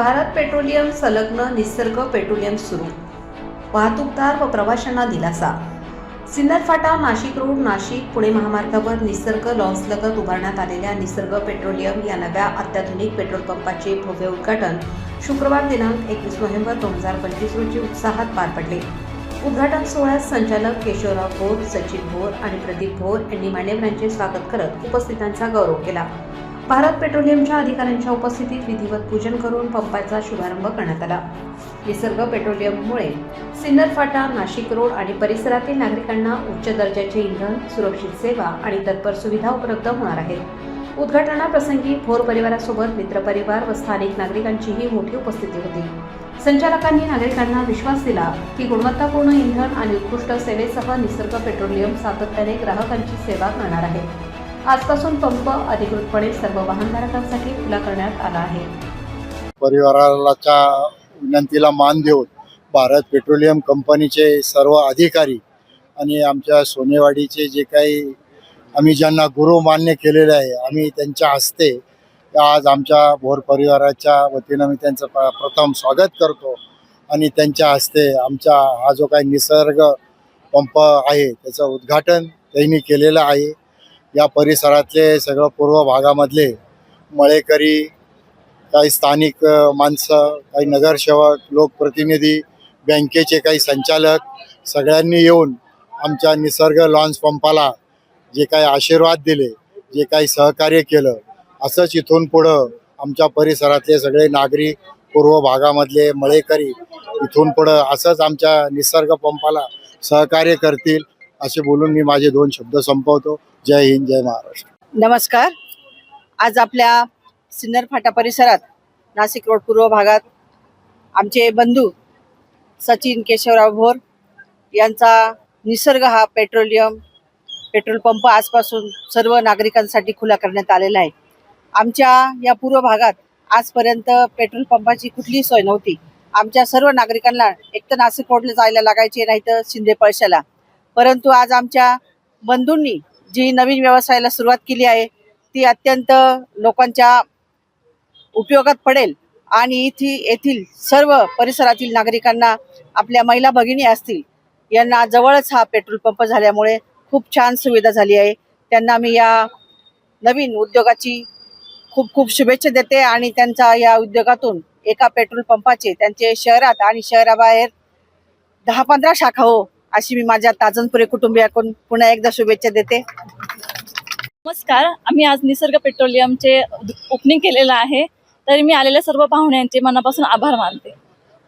Bharat petroleum संलग्न निसर्ग petroleum सुरू. वाहतूकदार व प्रवाशांना दिलासा. सिन्नर फाटा नाशिक रोड नाशिक पुणे महामार्गावर निसर्ग लॉन्सलगत उभारण्यात आलेल्या निसर्ग पेट्रोलियम या नव्या अत्याधुनिक पेट्रोल पंपाचे भव्य उद्घाटन शुक्रवार दिनांक एकवीस नोव्हेंबर दोन हजार पंचवीस रोजी उत्साहात पार पडले. उद्घाटन सोहळ्यात संचालक केशवराव भोर सचिन भोर आणि प्रदीप भोर यांनी मान्यवरांचे स्वागत करत उपस्थितांचा गौरव केला. भारत पेट्रोलियमच्या अधिकाऱ्यांच्या उपस्थितीत विधिवत पूजन करून पंपाचा शुभारंभ करण्यात आला. निसर्ग पेट्रोलियममुळे सिन्नर फाटा नाशिक रोड आणि परिसरातील नागरिकांना उच्च दर्जाचे इंधन सुरक्षित सेवा आणि तत्पर सुविधा उपलब्ध होणार आहेत. उद्घाटनाप्रसंगी भोर परिवारासोबत मित्रपरिवार व स्थानिक नागरिकांचीही मोठी उपस्थिती होती. संचालकांनी नागरिकांना विश्वास दिला की गुणवत्तापूर्ण इंधन आणि उत्कृष्ट सेवेसह निसर्ग पेट्रोलियम सातत्याने ग्राहकांची सेवा करणार आहे. आजपासून पंप अधिकृतपणे सर्व वाहनधारकांसाठी खुला करण्यात आला आहे. परिवाराच्या विनंतीला मान देऊन भारत पेट्रोलियम कंपनीचे सर्व अधिकारी आणि आमच्या सोनेवाडीचे जे काही आम्ही ज्यांना गुरु मान्य केलेले आहे आम्ही त्यांच्या हस्ते आज आमच्या भोर परिवाराच्या वतीनं मी त्यांचं प- प्रथम स्वागत करतो आणि त्यांच्या हस्ते आमचा हा जो काही निसर्ग पंप आहे त्याचं उद्घाटन त्यांनी केलेलं आहे. या परिसरातले सगळं पूर्व भागामधले मळेकरी काही स्थानिक माणसं काही नगरसेवक लोकप्रतिनिधी बँकेचे काही संचालक सगळ्यांनी येऊन आमच्या निसर्ग लॉन्च पंपाला जे काही आशीर्वाद दिले जे काही सहकार्य केलं असंच इथून पुढं आमच्या परिसरातले सगळे नागरिक पूर्व भागामधले मळेकरी इथून पुढं असंच आमच्या निसर्ग पंपाला सहकार्य करतील. असे बोलून मी माझे दोन शब्द संपवतो. जय हिंद जय महाराष्ट्र. नमस्कार. आज आपल्या सिन्नर फाटा परिसरात नाशिक रोड पूर्व भागात आमचे बंधू सचिन केशवराव भोर यांचा निसर्ग हा पेट्रोलियम पेट्रोल पंप आजपासून सर्व नागरिकांसाठी खुला करण्यात आलेला आहे. आमच्या या पूर्व भागात आजपर्यंत पेट्रोल पंपाची कुठलीही सोय नव्हती. आमच्या सर्व नागरिकांना एक तर नाशिक रोडला जायला लागायचे नाही तर शिंदे पळशाला. परंतु आज आमच्या बंधूंनी जी नवीन व्यवसायाला सुरुवात केली आहे ती अत्यंत लोकांच्या उपयोगात पडेल आणि इथे येथील सर्व परिसरातील नागरिकांना आपल्या महिला भगिनी असतील यांना जवळच हा पेट्रोल पंप झाल्यामुळे खूप छान सुविधा झाली आहे. त्यांना मी या नवीन उद्योगाची खूप खूप शुभेच्छा देते आणि त्यांचा या उद्योगातून एका पेट्रोल पंपाचे त्यांचे शहरात आणि शहराबाहेर दहा पंधरा शाखा हो अशी मी माझ्या ताजनपुरे कुटुंबियाकडून पुन्हा एकदा शुभेच्छा देते. नमस्कार आम्ही आज निसर्ग पेट्रोलियमचे ओपनिंग केलेलं आहे. तरी मी आलेल्या सर्व पाहुण्यांचे मनापासून आभार मानते.